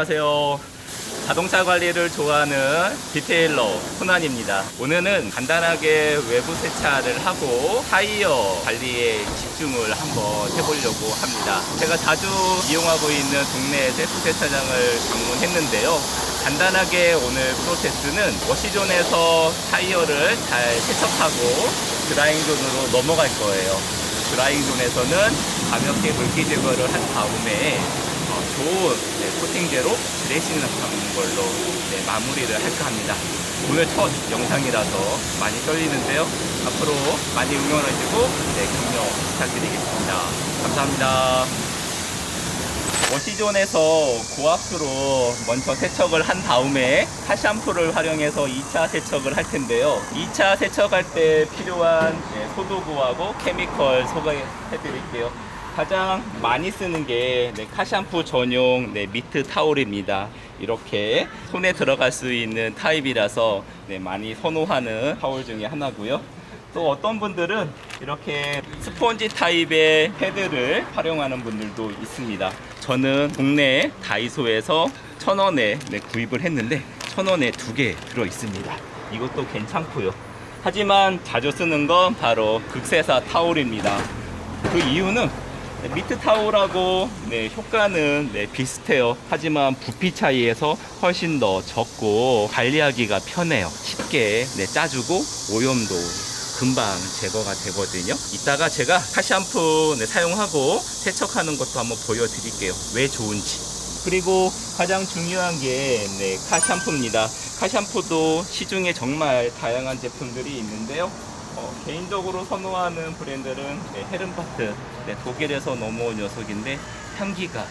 안녕하세요. 자동차 관리를 좋아하는 디테일러 코난입니다. 오늘은 간단하게 외부 세차를 하고 타이어 관리에 집중을 한번 해보려고 합니다. 제가 자주 이용하고 있는 동네 세트 세차장을 방문했는데요. 간단하게 오늘 프로세스는 워시존에서 타이어를 잘 세척하고 드라잉존으로 넘어갈 거예요. 드라잉존에서는 가볍게 물기 제거를 한 다음에 어, 좋은 네, 코팅제로 드레싱을 하는 걸로 네, 마무리를 할까 합니다. 오늘 첫 영상이라서 많이 떨리는데요. 앞으로 많이 응원하시고 네, 격려 부탁드리겠습니다. 감사합니다. 워시존에서 고압수로 먼저 세척을 한 다음에 카샴푸를 활용해서 2차 세척을 할 텐데요. 2차 세척할 때 필요한 네, 소도구하고 케미컬 소개해 드릴게요. 가장 많이 쓰는 게 네, 카샴푸 전용 네, 미트 타올입니다. 이렇게 손에 들어갈 수 있는 타입이라서 네, 많이 선호하는 타올 중에 하나고요. 또 어떤 분들은 이렇게 스펀지 타입의 패드를 활용하는 분들도 있습니다. 저는 동네 다이소에서 천 원에 네, 구입을 했는데 천 원에 두 개 들어 있습니다. 이것도 괜찮고요. 하지만 자주 쓰는 건 바로 극세사 타올입니다. 그 이유는 네, 미트 타올하고 네, 효과는 네, 비슷해요. 하지만 부피 차이에서 훨씬 더 적고 관리하기가 편해요. 쉽게 네, 짜주고 오염도 금방 제거가 되거든요. 이따가 제가 카샴푸 네, 사용하고 세척하는 것도 한번 보여드릴게요. 왜 좋은지. 그리고 가장 중요한 게 네, 카샴푸입니다. 카샴푸도 시중에 정말 다양한 제품들이 있는데요. 어, 개인적으로 선호하는 브랜드는 네, 헤른바트 네, 독일에서 넘어온 녀석인데 향기가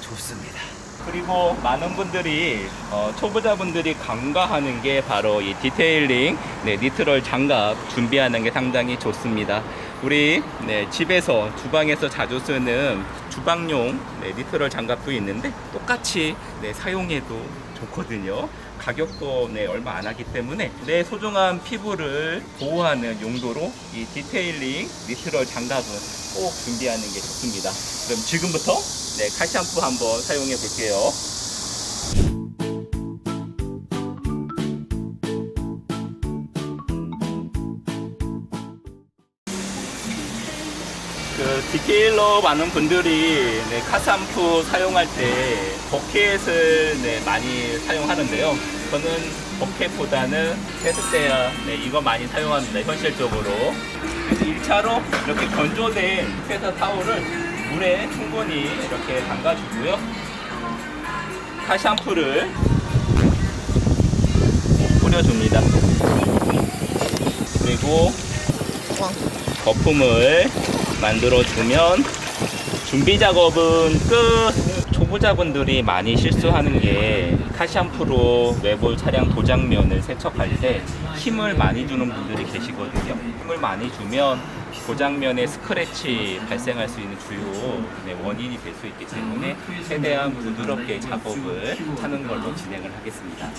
좋습니다. 그리고 많은 분들이 어, 초보자분들이 간과하는 게 바로 이 디테일링 네, 니트럴 장갑 준비하는 게 상당히 좋습니다. 우리 네, 집에서 주방에서 자주 쓰는 주방용 네, 니트럴 장갑도 있는데 똑같이 네, 사용해도 좋거든요. 가격도 네, 얼마 안 하기 때문에 내 소중한 피부를 보호하는 용도로 이 디테일링 니트럴 장갑은 꼭 준비하는 게 좋습니다. 그럼 지금부터 네, 칼샴푸 한번 사용해 볼게요. 그 디테일러 많은 분들이 네, 카샴푸 사용할 때 버켓을 네, 많이 사용하는데요. 저는 버켓보다는 세숫대야 네, 이거 많이 사용합니다. 현실적으로. 그래서 1차로 이렇게 건조된 세사 타올을 물에 충분히 이렇게 담가주고요. 카샴푸를 뿌려줍니다. 그리고 거품을 만들어주면 준비 작업은 끝! 초보자분들이 많이 실수하는 게 카샴푸로 외부 차량 도장면을 세척할 때 힘을 많이 주는 분들이 계시거든요. 힘을 많이 주면 도장면에 스크래치 발생할 수 있는 주요 네, 원인이 될 수 있기 때문에 최대한 부드럽게 작업을 하는 걸로 진행을 하겠습니다.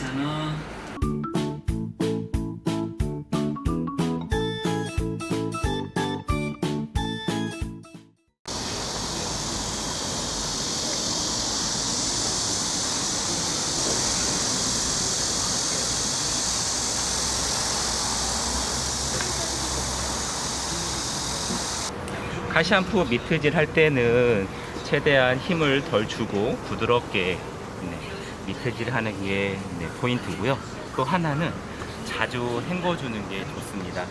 카샴푸 미트질 할 때는 최대한 힘을 덜 주고 부드럽게 네, 미트질 하는 게 네, 포인트고요. 또 하나는 자주 헹궈주는 게 좋습니다.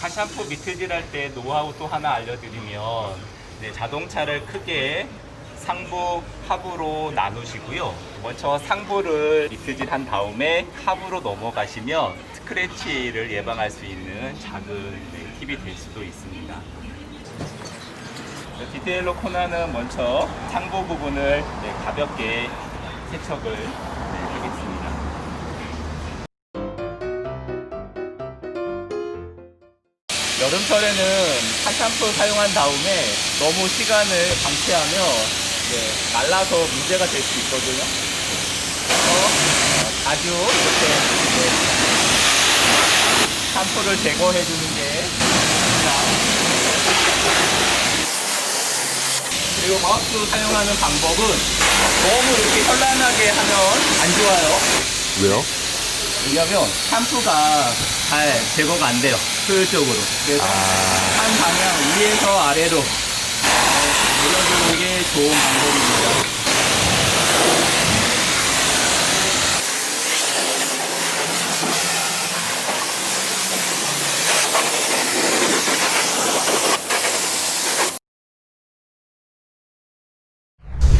카샴푸 미트질 할 때 노하우 또 하나 알려드리면 네, 자동차를 크게 상부, 하부로 나누시고요. 먼저 상부를 미트질 한 다음에 하부로 넘어가시면 스크래치를 예방할 수 있는 작은 네, 팁이 될 수도 있습니다. 네, 디테일러 코너는 먼저 상부 부분을 네, 가볍게 세척을 네, 하겠습니다. 여름철에는 카샴푸 사용한 다음에 너무 시간을 방치하 면 네, 말라서 문제가 될 수 있거든요. 그래서 어, 아주 이렇게 네, 샴푸를 제거해 주는 게 좋습니다. 그리고 마우스 사용하는 방법은 너무 이렇게 현란하게 하면 안 좋아요. 왜요? 왜냐면 샴푸가 잘 제거가 안 돼요. 효율적으로. 그래서 한 방향 위에서 아래로 네, 내려주는 게 좋은 방법입니다.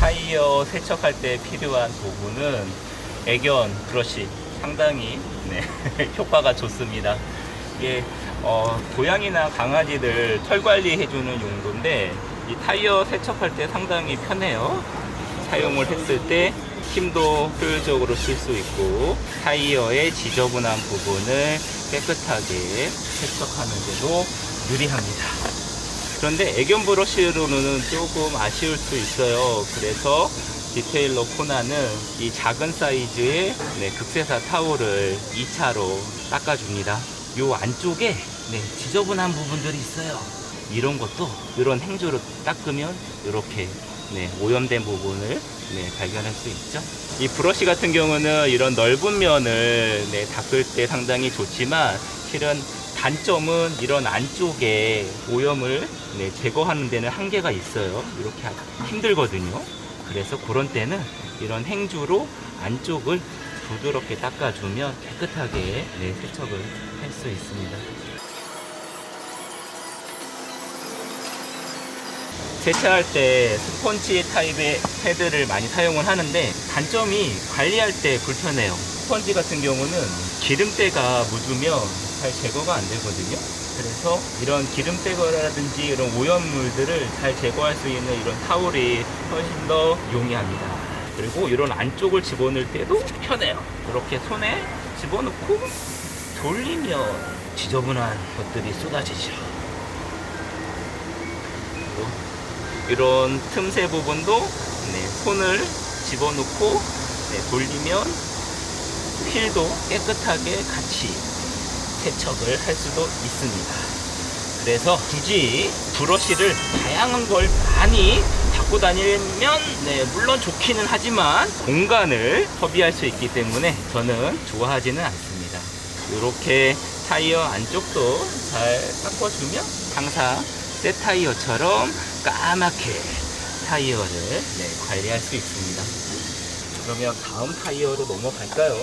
타이어 세척할 때 필요한 도구는 애견 브러쉬 상당히 네, 효과가 좋습니다. 이게 어, 고양이나 강아지들 털 관리해주는 용도인데 이 타이어 세척할 때 상당히 편해요. 사용을 했을 때 힘도 효율적으로 쓸 수 있고 타이어의 지저분한 부분을 깨끗하게 세척하는데도 유리합니다. 그런데 애견 브러쉬로는 조금 아쉬울 수 있어요. 그래서 디테일러 코나는 이 작은 사이즈의 네, 극세사 타올을 2차로 닦아줍니다. 요 안쪽에 네, 지저분한 부분들이 있어요. 이런 것도 이런 행주로 닦으면 이렇게 네, 오염된 부분을 네, 발견할 수 있죠. 이 브러쉬 같은 경우는 이런 넓은 면을 네, 닦을 때 상당히 좋지만 실은 단점은 이런 안쪽에 오염을 네, 제거하는 데는 한계가 있어요. 이렇게 하- 힘들거든요. 그래서 그런 때는 이런 행주로 안쪽을 부드럽게 닦아주면 깨끗하게 네, 세척을 할 수 있습니다. 세차할 때 스펀지 타입의 패드를 많이 사용을 하는데 단점이 관리할 때 불편해요. 스펀지 같은 경우는 기름때가 묻으면 잘 제거가 안 되거든요. 그래서 이런 기름때라든지 이런 오염물들을 잘 제거할 수 있는 이런 타올이 훨씬 더 용이합니다. 그리고 이런 안쪽을 집어넣을 때도 편해요. 이렇게 손에 집어넣고 돌리면 지저분한 것들이 쏟아지죠. 이런 틈새 부분도 네, 손을 집어넣고 네, 돌리면 휠도 깨끗하게 같이 세척을 할 수도 있습니다. 그래서 굳이 브러쉬를 다양한 걸 많이 갖고 다니면 네, 물론 좋기는 하지만 공간을 허비할 수 있기 때문에 저는 좋아하지는 않습니다. 이렇게 타이어 안쪽도 잘 닦아주면 항상 새 타이어처럼 까맣게 타이어를 네, 관리할 수 있습니다. 그러면 다음 타이어로 넘어갈까요?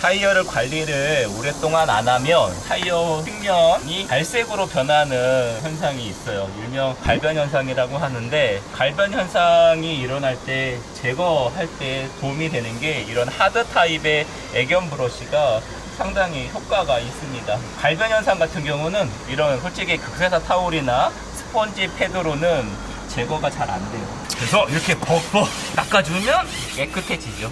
타이어를 관리를 오랫동안 안 하면 타이어 측면이 갈색으로 변하는 현상이 있어요. 일명 갈변 현상이라고 하는데 갈변 현상이 일어날 때 제거할 때 도움이 되는 게 이런 하드 타입의 애견 브러쉬가 상당히 효과가 있습니다. 갈변 현상 같은 경우는 이런 솔직히 극세사 타올이나 스펀지 패드로는 제거가 잘 안 돼요. 그래서 이렇게 벅벅 닦아주면 깨끗해지죠.